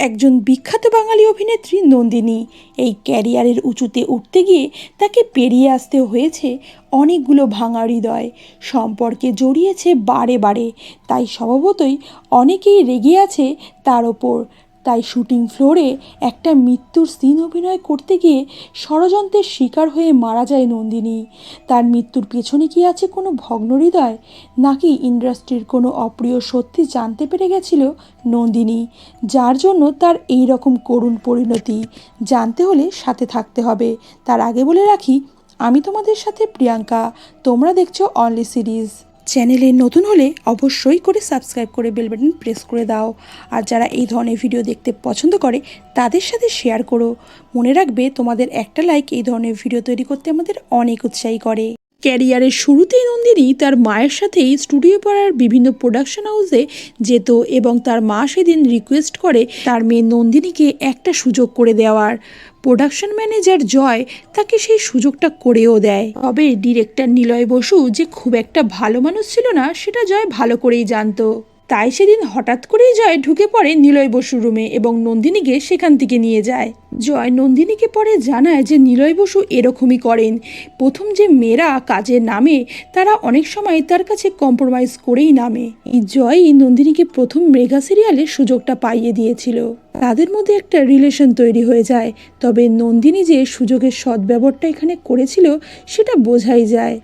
একজন বিখ্যাত বাঙালি অভিনেত্রী নন্দিনী। এই ক্যারিয়ারের উঁচুতে উঠতে গিয়ে তাকে পেরিয়ে আসতে হয়েছে অনেকগুলো ভাঙা হৃদয়। সম্পর্কে জড়িয়েছে বারে বারে। তাই স্বভাবতই অনেকেই রেগে আছে তার ওপর। তাই শুটিং ফ্লোরে একটা মৃত্যুর সিন অভিনয় করতে গিয়ে ষড়যন্ত্রের শিকার হয়ে মারা যায় নন্দিনী। তার মৃত্যুর পেছনে কি আছে কোনো ভগ্ন হৃদয়? নাকি ইন্ডাস্ট্রির কোনো অপ্রিয় সত্যি জানতে পেরে গেছিল নন্দিনী, যার জন্য তার এই রকম করুণ পরিণতি? জানতে হলে সাথে থাকতে হবে। তার আগে বলে রাখি, আমি তোমাদের সাথে প্রিয়াঙ্কা, তোমরা দেখছ অনলি সিরিজ চ্যানেলে নতুন হলে অবশ্যই করে সাবস্ক্রাইব করে বেল বাটন প্রেস করে দাও। আর যারা এই ধরনের ভিডিও দেখতে পছন্দ করে, তাদের সাথে শেয়ার করো। মনে রাখবে, তোমাদের একটা লাইক এই ধরনের ভিডিও তৈরি করতে আমাদের অনেক উৎসাহী করে। ক্যারিয়ারের শুরুতেই নন্দিনী তার মায়ের সাথেই স্টুডিও পাড়ার বিভিন্ন প্রোডাকশন হাউসে যেত এবং তার মা সেদিন রিকোয়েস্ট করে তার মেয়ে নন্দিনীকে একটা সুযোগ করে দেওয়ার। প্রোডাকশন ম্যানেজার জয় তাকে সেই সুযোগটা করেও দেয়। তবে ডিরেক্টর নিলয় বসু যে খুব একটা ভালো মানুষ ছিল না, সেটা জয় ভালো করেই জানতো। তাই সেদিন হঠাৎ করেই জয় ঢুকে পড়ে নিলয় বসু রুমে এবং নন্দিনীকে সেখান থেকে নিয়ে যায়। জয় নন্দিনীকে পরে জানায় যে নিলয় বসু এরকমই করেন। প্রথম যে মেয়েরা কাজে নামে, তারা অনেক সময় তার কাছে কম্প্রোমাইজ করেই নামে। এই জয়ই নন্দিনীকে প্রথম মেগা সিরিয়ালে সুযোগটা পাইয়ে দিয়েছিল। তাদের মধ্যে একটা রিলেশন তৈরি হয়ে যায়। তবে নন্দিনী যে সুযোগের সদ্ব্যবহারটা এখানে করেছিল, সেটা বোঝাই যায়।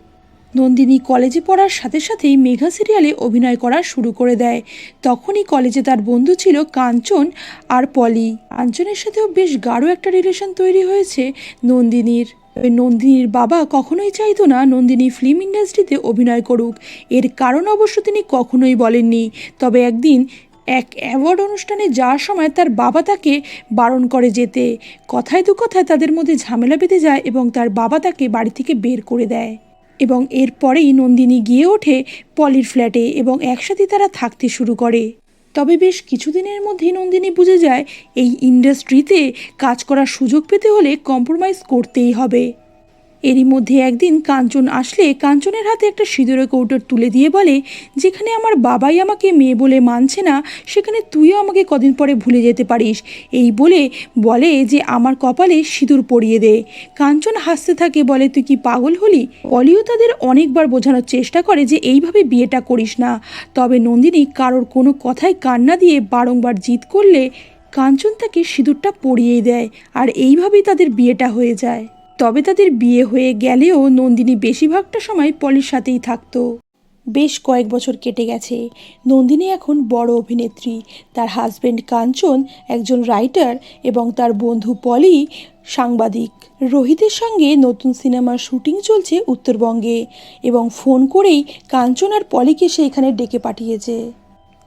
নন্দিনী কলেজে পড়ার সাথে সাথেই মেঘা সিরিয়ালে অভিনয় করা শুরু করে দেয়। তখনই কলেজে তার বন্ধু ছিল কাঞ্চন আর পলি। কাঞ্চনের সাথেও বেশ গাঢ় একটা রিলেশন তৈরি হয়েছে নন্দিনীর। নন্দিনীর বাবা কখনোই চাইতো না নন্দিনী ফিল্ম ইন্ডাস্ট্রিতে অভিনয় করুক। এর কারণ অবশ্য তিনি কখনোই বলেননি। তবে একদিন এক অ্যাওয়ার্ড অনুষ্ঠানে যাওয়ার সময় তার বাবা তাকে বারণ করে যেতে। কথায় দু কথায় তাদের মধ্যে ঝামেলা বেঁধে যায় এবং তার বাবা তাকে বাড়ি থেকে বের করে দেয়। এবং এরপরেই নন্দিনী গিয়ে ওঠে পলির ফ্ল্যাটে এবং একসাথে তারা থাকতে শুরু করে। তবে বেশ কিছুদিনের মধ্যেই নন্দিনী বুঝে যায়, এই ইন্ডাস্ট্রিতে কাজ করার সুযোগ পেতে হলে কম্প্রোমাইজ করতেই হবে। এরই মধ্যে একদিন কাঞ্চন আসলে কাঞ্চনের হাতে একটা সিঁদুরের কৌটোর তুলে দিয়ে বলে, যেখানে আমার বাবাই আমাকে মেয়ে বলে মানছে না, সেখানে তুইও আমাকে কদিন পরে ভুলে যেতে পারিস। এই বলে বলে যে, আমার কপালে সিঁদুর পরিয়ে দে। কাঞ্চন হাসতে থাকে, বলে, তুই কি পাগল হলি? অলিও তাদের অনেকবার বোঝানোর চেষ্টা করে যে, এইভাবে বিয়েটা করিস না। তবে নন্দিনী কারোর কোনো কথায় কান্না দিয়ে বারংবার জিদ করলে কাঞ্চন তাকে সিঁদুরটা পরিয়ে দেয়, আর এইভাবেই তাদের বিয়েটা হয়ে যায়। তবে তাদের বিয়ে হয়ে গেলেও নন্দিনী বেশিরভাগটা সময় পলির সাথেই থাকতো। বেশ কয়েক বছর কেটে গেছে। নন্দিনী এখন বড় অভিনেত্রী। তার হাজবেন্ড কাঞ্চন একজন রাইটার এবং তার বন্ধু পলি সাংবাদিক। রোহিতের সঙ্গে নতুন সিনেমার শুটিং চলছে উত্তরবঙ্গে এবং ফোন করেই কাঞ্চন আর পলিকে সে এখানে ডেকে পাঠিয়েছে।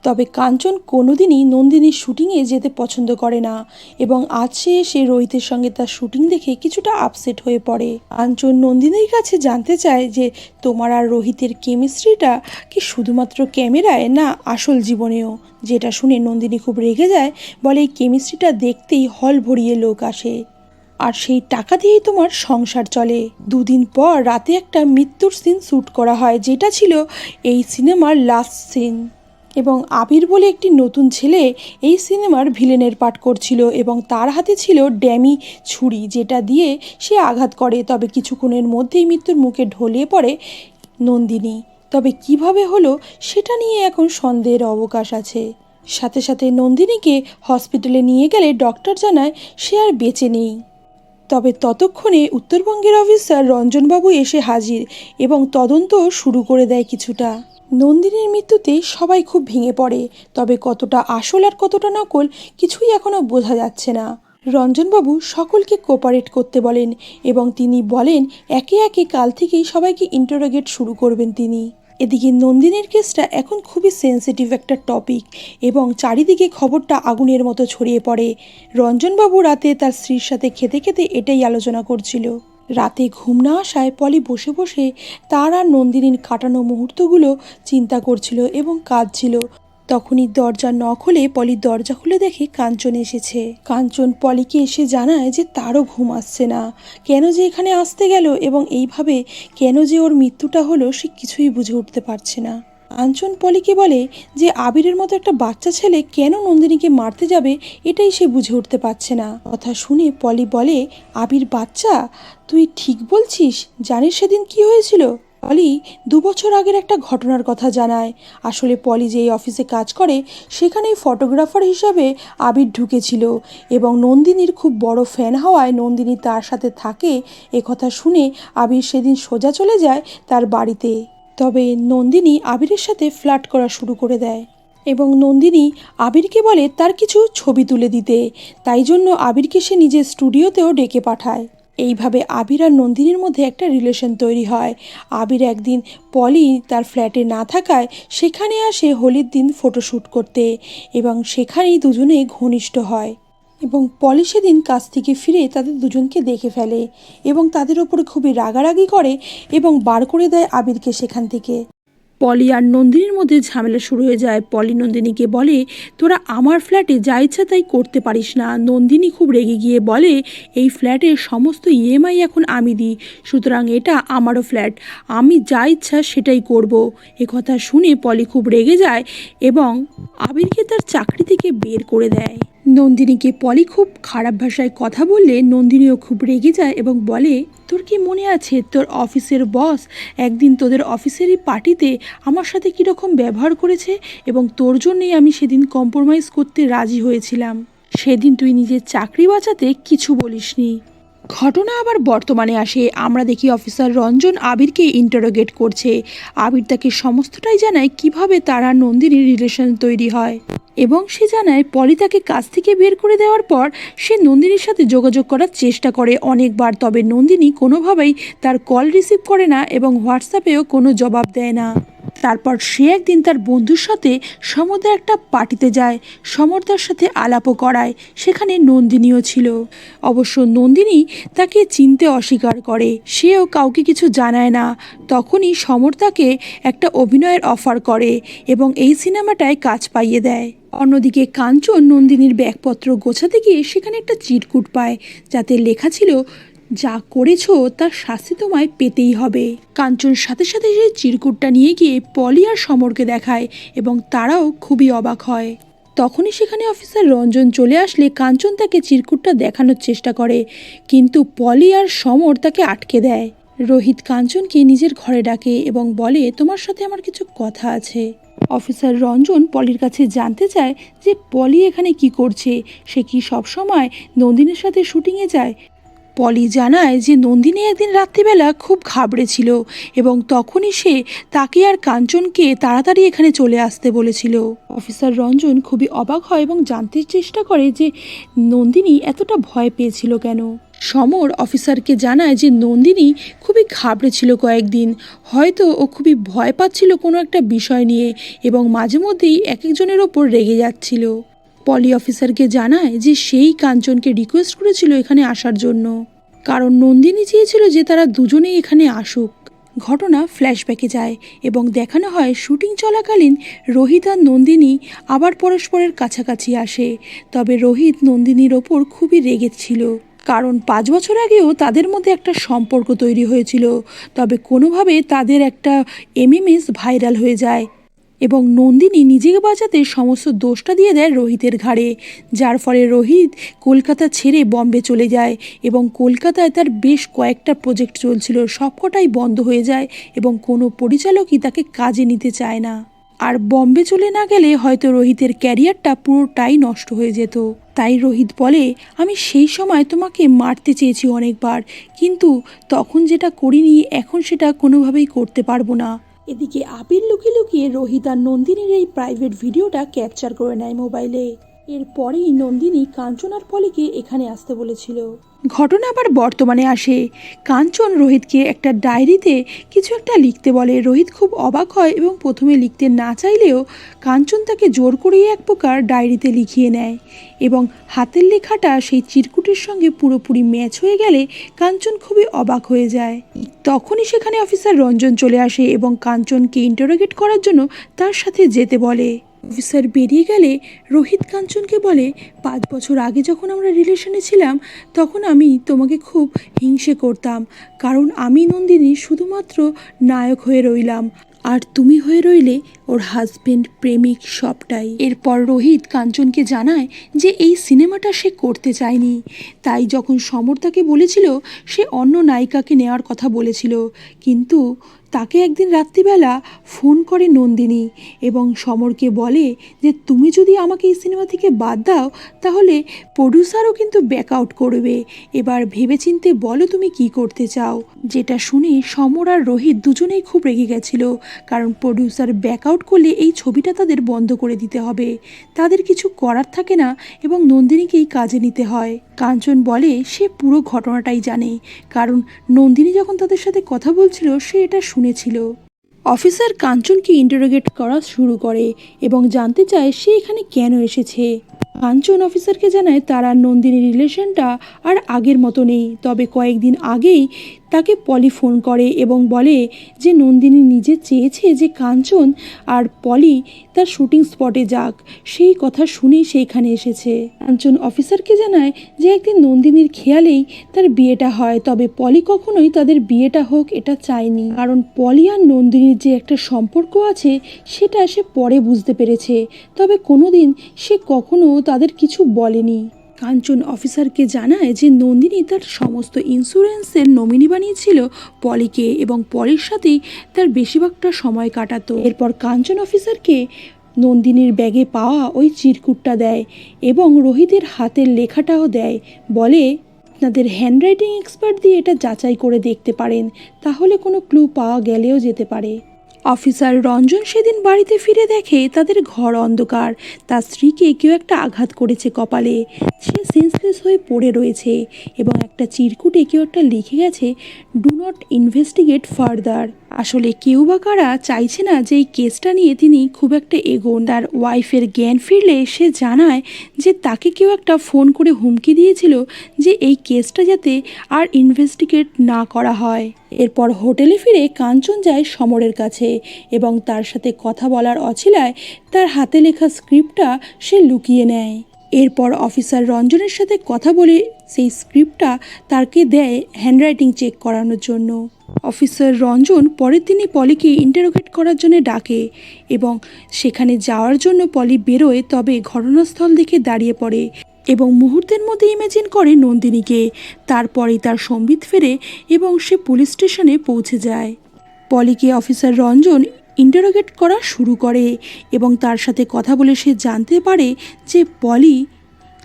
তবে কাঞ্চন কোনোদিনই নন্দিনীর শুটিংয়ে যেতে পছন্দ করে না এবং আজ সে এসে রোহিতের সঙ্গে তার শুটিং দেখে কিছুটা আপসেট হয়ে পড়ে। কাঞ্চন নন্দিনীর কাছে জানতে চায় যে তোমার আর রোহিতের কেমিস্ট্রিটা কি শুধুমাত্র ক্যামেরায় না আসল জীবনেও? যেটা শুনে নন্দিনী খুব রেগে যায়, বলে এই কেমিস্ট্রিটা দেখতেই হল ভরিয়ে লোক আসে। আর সেই টাকা দিয়েই তোমার সংসার চলে। দুদিন পর রাতে একটা মৃত্যুর সিন শ্যুট করা হয়, যেটা ছিল এই সিনেমার লাস্ট সিন এবং আবির বলে একটি নতুন ছেলে এই সিনেমার ভিলেনের পাঠ করছিল এবং তার হাতে ছিল ড্যামি ছুরি, যেটা দিয়ে সে আঘাত করে। তবে কিছুক্ষণের মধ্যেই মৃত্যুর মুখে ঢলিয়ে পড়ে নন্দিনী। তবে কীভাবে হলো সেটা নিয়ে এখন সন্দেহের অবকাশ আছে। সাথে সাথে নন্দিনীকে হসপিটালে নিয়ে গেলে ডক্টর জানায় সে আর বেঁচে নেই। তবে ততক্ষণে উত্তরবঙ্গের অফিসার রঞ্জনবাবু এসে হাজির এবং তদন্ত শুরু করে দেয় কিছুটা। নন্দিনীর মৃত্যুতে সবাই খুব ভেঙে পড়ে, তবে কতটা আসল আর কতটা নকল কিছুই এখনও বোঝা যাচ্ছে না। রঞ্জনবাবু সকলকে কোপারেট করতে বলেন এবং তিনি বলেন, একে একে কাল থেকেই সবাইকে ইন্টারোগেট শুরু করবেন তিনি। এদিকে নন্দিনীর কেসটা এখন খুবই সেন্সিটিভ একটা টপিক এবং চারিদিকে খবরটা আগুনের মতো ছড়িয়ে পড়ে। রঞ্জনবাবু রাতে তার স্ত্রীর সাথে খেতে খেতে এটাই আলোচনা করছিল। রাতে ঘুম না আসায় পলি বসে বসে তার আর নন্দিনীর কাটানো মুহূর্তগুলো চিন্তা করছিল এবং কাঁদছিল। তখনই দরজা ন খুলে পলি দরজা খুলে দেখে কাঞ্চন এসেছে। কাঞ্চন পলিকে এসে জানায় যে তারও ঘুম আসছে না। কেন যে এখানে আসতে গেল এবং এইভাবে কেন যে ওর মৃত্যুটা হলো সে কিছুই বুঝে উঠতে পারছে না। কাঞ্চন পলিকে বলে যে আবিরের মতো একটা বাচ্চা ছেলে কেন নন্দিনীকে মারতে যাবে এটাই সে বুঝে উঠতে পারছে না। কথা শুনে পলি বলে, আবির বাচ্চা? তুই ঠিক বলছিস? জানিস সেদিন কি হয়েছিল? পলি দু বছর আগের একটা ঘটনার কথা জানায়। আসলে পলি যেই অফিসে কাজ করে, সেখানেই ফটোগ্রাফার হিসাবে আবির ঢুকেছিল এবং নন্দিনীর খুব বড় ফ্যান হওয়ায় নন্দিনী তার সাথে থাকে। কথা শুনে আবির সেদিন সোজা চলে যায় তার বাড়িতে। তবে নন্দিনী আবিরের সাথে ফ্লার্ট করা শুরু করে দেয় এবং নন্দিনী আবিরকে বলে তার কিছু ছবি তুলে দিতে। তাই জন্য আবিরকে সে নিজের স্টুডিওতেও ডেকে পাঠায়। এইভাবে আবির আর নন্দিনীর মধ্যে একটা রিলেশন তৈরি হয়। আবির একদিন পলি তার ফ্ল্যাটে না থাকায় সেখানে আসে হোলির দিন ফটোশ্যুট করতে এবং সেখানেই দুজনে ঘনিষ্ঠ হয়। এবং পলি সেদিন কাছ থেকে ফিরে তাদের দুজনকে দেখে ফেলে এবং তাদের ওপরে খুবই রাগারাগি করে এবং বার করে দেয় আবিরকে সেখান থেকে। পলি আর নন্দিনীর মধ্যে ঝামেলা শুরু হয়ে যায়। পলি নন্দিনীকে বলে, তোরা আমার ফ্ল্যাটে যা ইচ্ছা তাই করতে পারিস না। নন্দিনী খুব রেগে গিয়ে বলে, এই ফ্ল্যাটের সমস্ত ইএমআই এখন আমি দিই, সুতরাং এটা আমারও ফ্ল্যাট। আমি যা ইচ্ছা সেটাই করব। কথা শুনে পলি খুব রেগে যায় এবং আবিরকে তার চাকরি থেকে বের করে দেয়। নন্দিনীকে পলি খুব খারাপ ভাষায় কথা বললে নন্দিনীও খুব রেগে যায় এবং বলে, তোর কি মনে আছে? তোর অফিসের বস একদিন তোদের অফিসেরই পার্টিতে আমার সাথে কীরকম ব্যবহার করেছে এবং তোর জন্যেই আমি সেদিন কম্প্রোমাইজ করতে রাজি হয়েছিলাম। সেদিন তুই নিজের চাকরি বাঁচাতে কিছু বলিসনি। ঘটনা আবার বর্তমানে আসে। আমরা দেখি অফিসার রঞ্জন আবিরকে ইন্টারোগেট করছে। আবির তাকে সমস্তটাই জানায় কীভাবে তারা নন্দিনীর রিলেশন তৈরি হয় এবং সে জানায় পলি তাকে কাজ থেকে বের করে দেওয়ার পর সে নন্দিনীর সাথে যোগাযোগ করার চেষ্টা করে অনেকবার, তবে নন্দিনী কোনোভাবেই তার কল রিসিভ করে না এবং হোয়াটসঅ্যাপেও কোনো জবাব দেয় না। তারপর সে একদিন তার বন্ধুর সাথে সমুদ্রে একটা পার্টিতে যায়। সমর্দার সাথে আলাপও করায়। সেখানে নন্দিনীও ছিল। অবশ্য নন্দিনী তাকে চিনতে অস্বীকার করে। সেও কাউকে কিছু জানায় না। তখনই সমর তাকে একটা অভিনয়ের অফার করে এবং এই সিনেমাটায় কাজ পাইয়ে দেয়। অন্যদিকে কাঞ্চন নন্দিনীর ব্যাগপত্র গোছাতে গিয়ে সেখানে একটা চিরকুট পায়। যাতে লেখা ছিল যা করেছ তার শাস্তি তোমায় পেতেই হবে। কাঞ্চন সাথে সাথে সেই চিরকুটটা নিয়ে গিয়ে পলি আর সমরকে দেখায় এবং তারাও খুবই অবাক হয়। তখনই সেখানে অফিসার রঞ্জন চলে আসলে কাঞ্চন তাকে চিরকুটটা দেখানোর চেষ্টা করে, কিন্তু পলি আর সমর তাকে আটকে দেয়। রোহিত কাঞ্চনকে নিজের ঘরে ডাকে এবং বলে, তোমার সাথে আমার কিছু কথা আছে। অফিসার রঞ্জন পলির কাছে জানতে চায় যে পলি এখানে কি করছে, সে কি সবসময় নন্দিনীর সাথে শুটিংয়ে যায় পলি জানায় যে নন্দিনী একদিন রাত্রিবেলা খুব ঘাবড়েছিল এবং তখনই সে তাকে আর কাঞ্চনকে তাড়াতাড়ি এখানে চলে আসতে বলেছিল। অফিসার রঞ্জন খুবই অবাক হয় এবং জানতে চেষ্টা করে যে নন্দিনী এতটা ভয় পেয়েছিল কেন? সমর অফিসারকে জানায় যে নন্দিনী খুবই ঘাবড়েছিল কয়েকদিন। হয়তো ও খুবই ভয় পাচ্ছিল কোনো একটা বিষয় নিয়ে এবং মাঝে মধ্যেই এক একজনের ওপর রেগে যাচ্ছিল। পলি অফিসারকে জানায় যে সেই কাঞ্চনকে রিকোয়েস্ট করেছিল এখানে আসার জন্য। কারণ নন্দিনী চেয়েছিল যে তারা দুজনেই এখানে আসুক। ঘটনা ফ্ল্যাশব্যাকে যায় এবং দেখানো হয় শুটিং চলাকালীন রোহিত আর নন্দিনী আবার পরস্পরের কাছাকাছি আসে। তবে রোহিত নন্দিনীর ওপর খুবই রেগেছিল কারণ পাঁচ বছর আগেও তাদের মধ্যে একটা সম্পর্ক তৈরি হয়েছিল। তবে কোনোভাবে তাদের একটা এমএমএস ভাইরাল হয়ে যায়। এবং নন্দিনী নিজেকে বাঁচাতে সমস্ত দোষটা দিয়ে দেয় রোহিতের ঘাড়ে, যার ফলে রোহিত কলকাতা ছেড়ে বম্বে চলে যায় এবং কলকাতায় তার বেশ কয়েকটা প্রজেক্ট চলছিল, সবকটাই বন্ধ হয়ে যায় এবং কোনো পরিচালকই তাকে কাজে নিতে চায় না। আর বম্বে চলে না গেলে হয়তো রোহিতের ক্যারিয়ারটা পুরোটাই নষ্ট হয়ে যেত। তাই রোহিত বলে, আমি সেই সময় তোমাকে মারতে চেয়েছি অনেকবার, কিন্তু তখন যেটা করিনি, এখন সেটা কোনোভাবেই করতে পারব না। এদিকে আবির লুকিয়ে লুকিয়ে রোহিত আর নন্দিনীর এই প্রাইভেট ভিডিওটা ক্যাপচার করে নেয় মোবাইলে এরপরেই নন্দিনী কাঞ্চন আর পলিকে এখানে আসতে বলেছিল। ঘটনা আবার বর্তমানে আসে। কাঞ্চন রোহিতকে একটা ডায়েরিতে কিছু একটা লিখতে বলে। রোহিত খুব অবাক হয় এবং প্রথমে লিখতে না চাইলেও কাঞ্চন তাকে জোর করিয়ে এক প্রকার ডায়েরিতে লিখিয়ে নেয় এবং হাতের লেখাটা সেই চিরকুটের সঙ্গে পুরোপুরি ম্যাচ হয়ে গেলে কাঞ্চন খুবই অবাক হয়ে যায়। তখনই সেখানে অফিসার রঞ্জন চলে আসে এবং কাঞ্চনকে ইন্টারোগেট করার জন্য তার সাথে যেতে বলে। অফিসার বেরিয়ে গেলে রোহিত কাঞ্চনকে বলে, পাঁচ বছর আগে যখন আমরা রিলেশনে ছিলাম, তখন আমি তোমাকে খুব হিংসে করতাম, কারণ আমি নন্দিনী শুধুমাত্র নায়ক হয়ে রইলাম। আর তুমি হয়ে রইলে ওর হাজবেন্ড প্রেমিক সবটাই। এরপর রোহিত কাঞ্চনকে জানায় যে এই সিনেমাটা সে করতে চায়নি। তাই যখন সমর তাকে বলেছিল, সে অন্য নায়িকাকে নেওয়ার কথা বলেছিল। কিন্তু তাকে একদিন রাত্রিবেলা ফোন করে নন্দিনী এবং সমরকে বলে যে, তুমি যদি আমাকে এই সিনেমা থেকে বাদ দাও, তাহলে প্রডিউসারও কিন্তু ব্যাক আউট করবে। এবার ভেবেচিন্তে বলো তুমি কি করতে চাও? যেটা শুনে সমর আর রোহিত দুজনেই খুব রেগে গেছিল, কারণ প্রডিউসার ব্যাক আউট করলে এই ছবিটা তাদের বন্ধ করে দিতে হবে। তাদের কিছু করার থাকে না এবং নন্দিনীকেই কাজে নিতে হয়। কাঞ্চন বলে, সে পুরো ঘটনাটাই জানে। কারণ নন্দিনী যখন তাদের সাথে কথা বলছিল, সে এটা শুনেছিল। অফিসার কাঞ্চনকে ইন্টারোগেট করা শুরু করে এবং জানতে চায় সে এখানে কেন এসেছে। কাঞ্চন অফিসারকে জানায় তার নন্দিনীর রিলেশনটা আর আগের মতো নেই। তবে কয়েকদিন আগেই তাকে পলি ফোন করে এবং বলে যে নন্দিনী নিজে চেয়েছে যে কাঞ্চন আর পলি তার শুটিং স্পটে যাক। সেই কথা শুনেই সেইখানে এসেছে। কাঞ্চন অফিসারকে জানায় যে একদিন নন্দিনীর খেয়ালেই তার বিয়েটা হয়, তবে পলি কখনোই তাদের বিয়েটা হোক এটা চায়নি। কারণ পলি আর নন্দিনীর যে একটা সম্পর্ক আছে, সেটা সে পরে বুঝতে পেরেছে। তবে কোনোদিন সে কখনো তাদের কিছু বলেনি। কাঞ্চন অফিসারকে জানায় যে নন্দিনী তার সমস্ত ইন্স্যুরেন্সের নমিনি বানিয়েছিল পলিকে এবং পলির সাথেই তার বেশিরভাগটা সময় কাটাতো। এরপর কাঞ্চন অফিসারকে নন্দিনীর ব্যাগে পাওয়া ওই চিরকুটটা দেয় এবং রোহিতের হাতের লেখাটাও দেয়। বলে, আপনাদের হ্যান্ডরাইটিং এক্সপার্ট দিয়ে এটা যাচাই করে দেখতে পারেন, তাহলে কোনো ক্লু পাওয়া গেলেও যেতে পারে। অফিসার রঞ্জন সেদিন বাড়িতে ফিরে দেখে তাদের ঘর অন্ধকার। তার স্ত্রীকে কেউ একটা আঘাত করেছে কপালে। সে সেন্সলেস হয়ে পড়ে রয়েছে এবং একটা চিরকুটে কেউ একটা লিখে গেছে ডু নট ইনভেস্টিগেট ফার্দার আসলে কেউ বা কারা চাইছে না যে এই কেসটা নিয়ে তিনি খুব একটা এগোন। তার ওয়াইফের জ্ঞান ফিরলে সে জানায় যে তাকে কেউ একটা ফোন করে হুমকি দিয়েছিল যে এই কেসটা যাতে আর ইনভেস্টিগেট না করা হয়। এরপর হোটেলে ফিরে কাঞ্চন যায় সমরের কাছে এবং তার সাথে কথা বলার অছিলায় তার হাতে লেখা স্ক্রিপ্টটা সে লুকিয়ে নেয়। এরপর অফিসার রঞ্জনের সাথে কথা বলে সেই স্ক্রিপ্টটা তাকে দেয় হ্যান্ডরাইটিং চেক করানোর জন্য। অফিসার রঞ্জন পরের দিনই পলিকে ইন্টারোগেট করার জন্য ডাকে এবং সেখানে যাওয়ার জন্য পলি বেরোয় তবে ঘটনাস্থল দেখে দাঁড়িয়ে পড়ে এবং মুহূর্তের মধ্যে ইমেজিন করে নন্দিনীকে। তারপরেই তার সম্বিত ফেরে এবং সে পুলিশ স্টেশনে পৌঁছে যায়। পলিকে অফিসার রঞ্জন ইন্টারোগেট করা শুরু করে এবং তার সাথে কথা বলে সে জানতে পারে যে পলি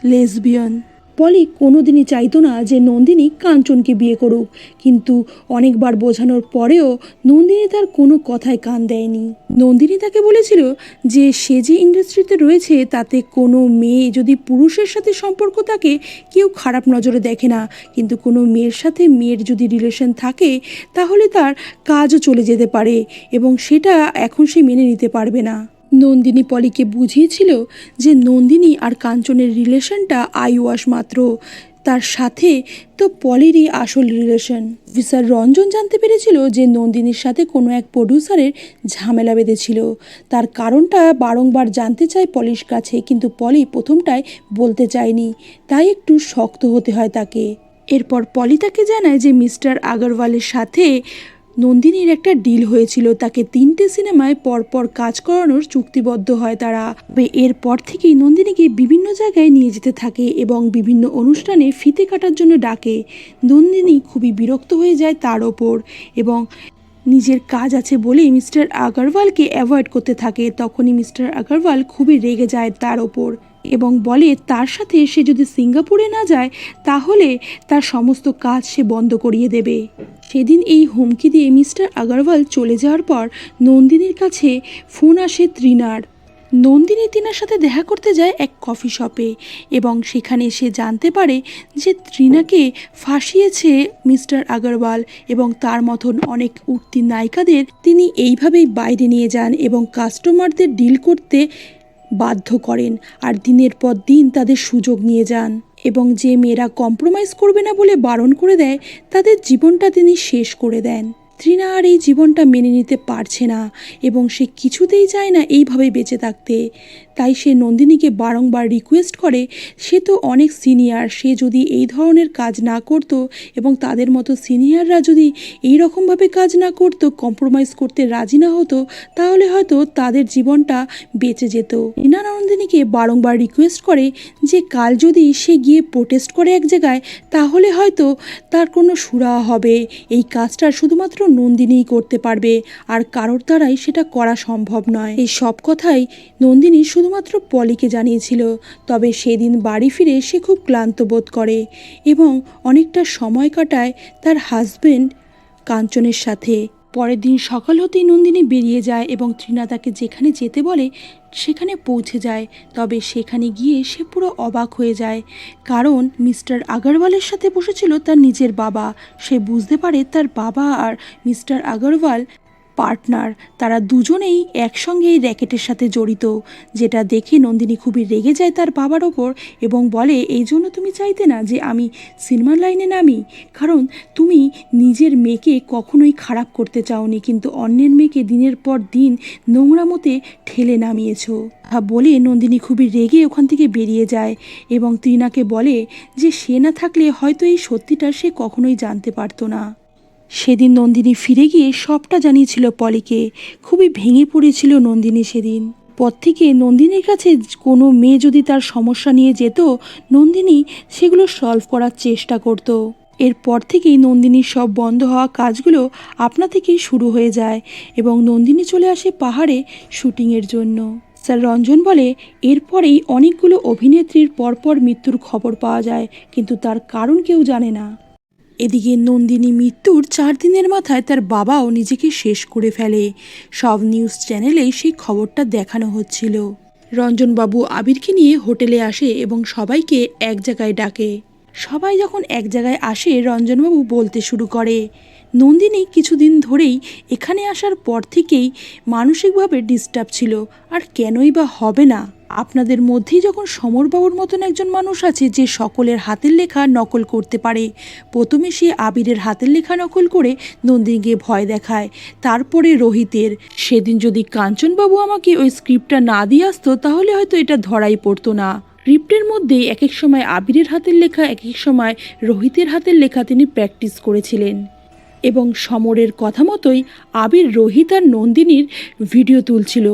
লেসবিয়ান পলি কোনোদিনই চাইতো না যে নন্দিনী কাঞ্চনকে বিয়ে করুক। কিন্তু অনেকবার বোঝানোর পরেও নন্দিনী তার কোনো কথায় কান দেয়নি। নন্দিনী তাকে বলেছিল যে সে যে ইন্ডাস্ট্রিতে রয়েছে, তাতে কোনো মেয়ে যদি পুরুষের সাথে সম্পর্ক থাকে, কেউ খারাপ নজরে দেখে না। কিন্তু কোনো মেয়ের সাথে মেয়ের যদি রিলেশন থাকে, তাহলে তার কাজও চলে যেতে পারে এবং সেটা এখন সে মেনে নিতে পারবে না। নন্দিনী পলিকে বুঝিয়েছিল যে নন্দিনী আর কাঞ্চনের রিলেশনটা আই ওয়াশ মাত্র। তার সাথে তো পলিরই আসল রিলেশন। অফিসার রঞ্জন জানতে পেরেছিল যে নন্দিনীর সাথে কোনো এক প্রডিউসারের ঝামেলা বেঁধেছিল। তার কারণটা বারংবার জানতে চায় পলির কাছে, কিন্তু পলি প্রথমটায় বলতে চায়নি। তাই একটু শক্ত হতে হয় তাকে। এরপর পলি তাকে জানায় যে মিস্টার আগরওয়ালের সাথে নন্দিনীর একটা ডিল হয়েছিল, তাকে তিনটে সিনেমায় পরপর কাজ করানোর চুক্তিবদ্ধ হয় তারা। এরপর থেকেই নন্দিনীকে বিভিন্ন জায়গায় নিয়ে যেতে থাকে এবং বিভিন্ন অনুষ্ঠানে ফিতে কাটার জন্য ডাকে। নন্দিনী খুবই বিরক্ত হয়ে যায় তার ওপর এবং নিজের কাজ আছে বলেই মিস্টার আগরওয়ালকে অ্যাভয়েড করতে থাকে। তখনই মিস্টার আগরওয়াল খুবই রেগে যায় তার ওপর। এবং বলে, তার সাথে সে যদি সিঙ্গাপুরে না যায়, তাহলে তার সমস্ত কাজ সে বন্ধ করিয়ে দেবে। সেদিন এই হুমকি দিয়ে মিস্টার আগরওয়াল চলে যাওয়ার পর নন্দিনীর কাছে ফোন আসে ত্রিনার। নন্দিনী তিনার সাথে দেখা করতে যায় এক কফি শপে এবং সেখানে সে জানতে পারে যে ত্রিনাকে ফাঁসিয়েছে মিস্টার আগরওয়াল এবং তার মতন অনেক উঠতি নায়িকাদের তিনি এইভাবেই বাইরে নিয়ে যান এবং কাস্টমারদের ডিল করতে বাধ্য করেন আর দিনের পর দিন তাদের সুযোগ নিয়ে যান। এবং যে মেয়েরা কম্প্রোমাইজ করবে না বলে বারণ করে দেয়, তাদের জীবনটা তিনি শেষ করে দেন। তৃণা আর এই জীবনটা মেনে নিতে পারছে না এবং সে কিছুতেই চায় না এইভাবে বেঁচে থাকতে। তাই সে নন্দিনীকে বারংবার রিকোয়েস্ট করে, সে তো অনেক সিনিয়র সে যদি এই ধরনের কাজ না করতো এবং তাদের মতো সিনিয়ররা যদি এই রকমভাবে কাজ না করতো কম্প্রোমাইজ করতে রাজি না হতো, তাহলে হয়তো তাদের জীবনটা বেঁচে যেত। রিনা নন্দিনীকে বারংবার রিকোয়েস্ট করে যে, কাল যদি সে গিয়ে প্রোটেস্ট করে এক জায়গায়, তাহলে হয়তো তার কোনো সুরা হবে। এই কাজটা শুধুমাত্র নন্দিনীই করতে পারবে, আর কারোর দ্বারাই সেটা করা সম্ভব নয়। এই সব কথাই নন্দিনী শুধুমাত্র পলিকে জানিয়েছিল, তবে সেদিন বাড়ি ফিরে সে খুব ক্লান্ত বোধ করে এবং অনেকটা সময় কাটায় তার হাজবেন্ড কাঞ্চনের সাথে। পরের দিন সকাল হতেই নন্দিনী বেরিয়ে যায় এবং ত্রিনাদাকে যেখানে যেতে বলে সেখানে পৌঁছে যায়। তবে সেখানে গিয়ে সে পুরো অবাক হয়ে যায়। কারণ মিস্টার আগারওয়ালের সাথে বসেছিল তার নিজের বাবা। সে বুঝতে পারে তার বাবা আর মিস্টার আগারওয়াল পার্টনার। তারা দুজনেই একসঙ্গে এই র্যাকেটের সাথে জড়িত, যেটা দেখে নন্দিনী খুবই রেগে যায় তার বাবার ওপর এবং বলে, এই জন্য তুমি চাইতে না যে আমি সিনেমার লাইনে নামি? কারণ তুমি নিজের মেয়েকে কখনোই খারাপ করতে চাওনি, কিন্তু অন্যের মেয়েকে দিনের পর দিন নোংরা মতে ঠেলে নামিয়েছো। বলে নন্দিনী খুবই রেগে ওখান থেকে বেরিয়ে যায় এবং তৃণাকে বলে যে, সে না থাকলে হয়তো এই সত্যিটা সে কখনোই জানতে পারতো না। সেদিন নন্দিনী ফিরে গিয়ে সবটা জানিয়েছিল পলিকে। খুবই ভেঙে পড়েছিল নন্দিনী সেদিন। পর থেকে নন্দিনীর কাছে কোনো মেয়ে যদি তার সমস্যা নিয়ে যেত, নন্দিনী সেগুলো সলভ করার চেষ্টা করত। এরপর থেকেই নন্দিনীর সব বন্ধ হওয়া কাজগুলো আপনা থেকেই শুরু হয়ে যায় এবং নন্দিনী চলে আসে পাহাড়ে শুটিংয়ের জন্য। স্যার রঞ্জন বলে, এরপরেই অনেকগুলো অভিনেত্রীর পরপর মৃত্যুর খবর পাওয়া যায়, কিন্তু তার কারণ কেউ জানে না। এদিকে নন্দিনী মৃত্যুর চার দিনের মাথায় তার বাবাও নিজেকে শেষ করে ফেলে। সব নিউজ চ্যানেলেই সেই খবরটা দেখানো হচ্ছিল। রঞ্জনবাবু আবিরকে নিয়ে হোটেলে আসে এবং সবাইকে এক জায়গায় ডাকে। সবাই যখন এক জায়গায় আসে, রঞ্জনবাবু বলতে শুরু করে, নন্দিনী কিছুদিন ধরেই এখানে আসার পর থেকেই মানসিকভাবে ডিস্টার্ব ছিল, আর কেনই বা হবে না? আপনাদের মধ্যেই যখন সমরবাবুর মতন একজন মানুষ আছে যে সকলের হাতের লেখা নকল করতে পারে, প্রথমে সে আবিরের হাতের লেখা নকল করে নন্দিনীকে ভয় দেখায়। তারপরে রোহিতের, সেদিন যদি কাঞ্চনবাবু আমাকে ওই স্ক্রিপ্টটা না দিয়ে আসতো, তাহলে হয়তো এটা ধরাই পড়তো না। স্ক্রিপ্টের মধ্যে এক এক সময় আবিরের হাতের লেখা এক এক সময় রোহিতের হাতের লেখা তিনি প্র্যাকটিস করেছিলেন। এবং সমরের কথা মতোই আবির রোহিত আর নন্দিনীর ভিডিও তুলছিল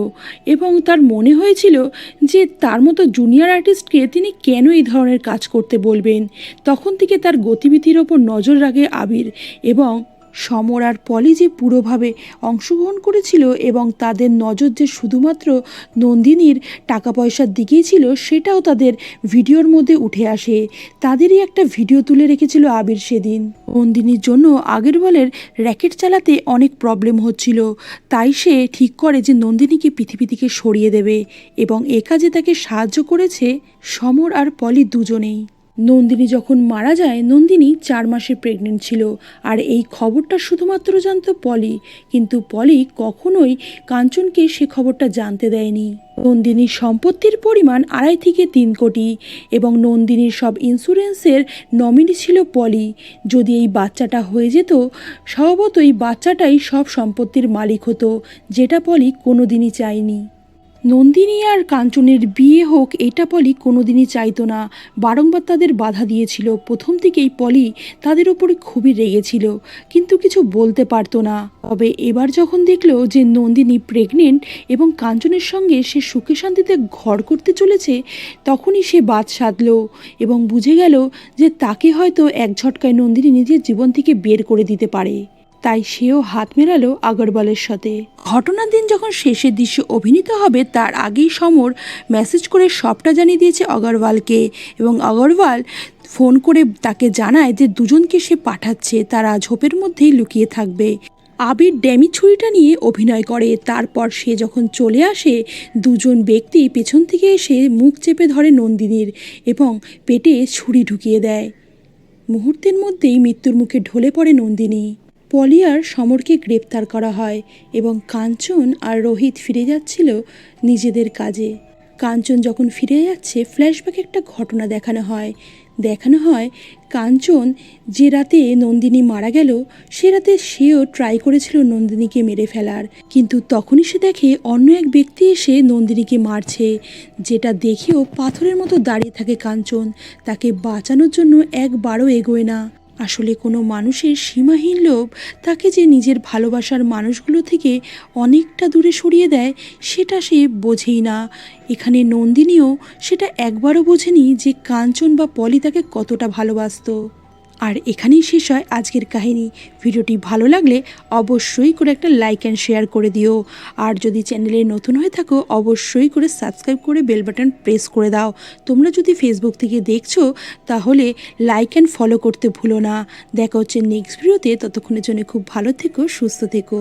এবং তার মনে হয়েছিল যে তার মতো জুনিয়র আর্টিস্টকে তিনি কেন এই ধরনের কাজ করতে বলবেন। তখন থেকে তার গতিবিধির ওপর নজর রাখে আবির এবং সমর আর পলি যে পুরোভাবে অংশগ্রহণ করেছিল এবং তাদের নজর যে শুধুমাত্র নন্দিনীর টাকা পয়সার দিকেই ছিল, সেটাও তাদের ভিডিওর মধ্যে উঠে আসে। তাদেরই একটা ভিডিও তুলে রেখেছিল আবির সেদিন। নন্দিনীর জন্য আগের বলের র্যাকেট চালাতে অনেক প্রবলেম হচ্ছিল। তাই সে ঠিক করে যে নন্দিনীকে পৃথিবী থেকে সরিয়ে দেবে এবং এ কাজে তাকে সাহায্য করেছে সমর আর পলি দুজনেই। নন্দিনী যখন মারা যায়, নন্দিনী চার মাসে প্রেগনেন্ট ছিল। আর এই খবরটা শুধুমাত্র জানতো পলি। কিন্তু পলি কখনোই কাঞ্চনকে সে খবরটা জানতে দেয়নি। নন্দিনীর সম্পত্তির পরিমাণ আড়াই থেকে তিন কোটি এবং নন্দিনীর সব ইন্স্যুরেন্সের নমিনি ছিল পলি। যদি এই বাচ্চাটা হয়ে যেত, স্বভাবতই বাচ্চাটাই সব সম্পত্তির মালিক হতো, যেটা পলি কোনোদিনই চায়নি। নন্দিনী আর কাঞ্চনের বিয়ে হোক, এটা পলি কোনোদিনই চাইতো না। বারংবার তাদের বাধা দিয়েছিল। প্রথম থেকেই পলি তাদের ওপরে খুবই রেগেছিল, কিন্তু কিছু বলতে পারতো না। তবে এবার যখন দেখল যে নন্দিনী প্রেগনেন্ট এবং কাঞ্চনের সঙ্গে সে সুখে শান্তিতে ঘর করতে চলেছে, তখনই সে বাদ সাধলো এবং বুঝে গেল যে তাকে হয়তো এক ঝটকায় নন্দিনী নিজের জীবন থেকে বের করে দিতে পারে। তাই সেও হাত মেলালো আগরওয়ালের সাথে। ঘটনার দিন যখন শেষের দৃশ্য অভিনীত হবে, তার আগেই সমর মেসেজ করে সবটা জানিয়ে দিয়েছে অগরওয়ালকে এবং অগরওয়াল ফোন করে তাকে জানায় যে দুজনকে সে পাঠাচ্ছে, তারা ঝোপের মধ্যেই লুকিয়ে থাকবে। আবির ড্যামি ছুরিটা নিয়ে অভিনয় করে, তারপর সে যখন চলে আসে, দুজন ব্যক্তি পেছন থেকে এসে মুখ চেপে ধরে নন্দিনীর এবং পেটে ছুরি ঢুকিয়ে দেয়। মুহূর্তের মধ্যেই মৃত্যুর মুখে ঢলে পড়ে নন্দিনী। পলি আর সমরকে গ্রেপ্তার করা হয় এবং কাঞ্চন আর রোহিত ফিরে যাচ্ছিল নিজেদের কাজে। কাঞ্চন যখন ফিরে যাচ্ছে, ফ্ল্যাশব্যাকে একটা ঘটনা দেখানো হয়। দেখানো হয়, কাঞ্চন যে রাতে নন্দিনী মারা গেল, সে রাতে সেও ট্রাই করেছিল নন্দিনীকে মেরে ফেলার। কিন্তু তখনই সে দেখে অন্য এক ব্যক্তি এসে নন্দিনীকে মারছে, যেটা দেখেও পাথরের মতো দাঁড়িয়ে থাকে কাঞ্চন। তাকে বাঁচানোর জন্য একবারও এগোয় না। আসলে কোনো মানুষের সীমাহীন লোভ তাকে যে নিজের ভালোবাসার মানুষগুলো থেকে অনেকটা দূরে সরিয়ে দেয়, সেটা সে বোঝেই না। এখানে নন্দিনীও সেটা একবারও বোঝেনি যে কাঞ্চন বা পলি তাকে কতটা ভালোবাসতো। আর এখানেই শেষ হয় আজকের কাহিনী। ভিডিওটি ভালো লাগলে অবশ্যই করে একটা লাইক অ্যান্ড শেয়ার করে দিও। আর যদি চ্যানেলে নতুন হয়ে থাকো, অবশ্যই করে সাবস্ক্রাইব করে বেল বাটন প্রেস করে দাও। তোমরা যদি ফেসবুক থেকে দেখছ, তাহলে লাইক অ্যান্ড ফলো করতে ভুলো না। দেখা হচ্ছে নেক্সট ভিডিওতে ততক্ষণের জন্য খুব ভালো থেকো, সুস্থ থেকো।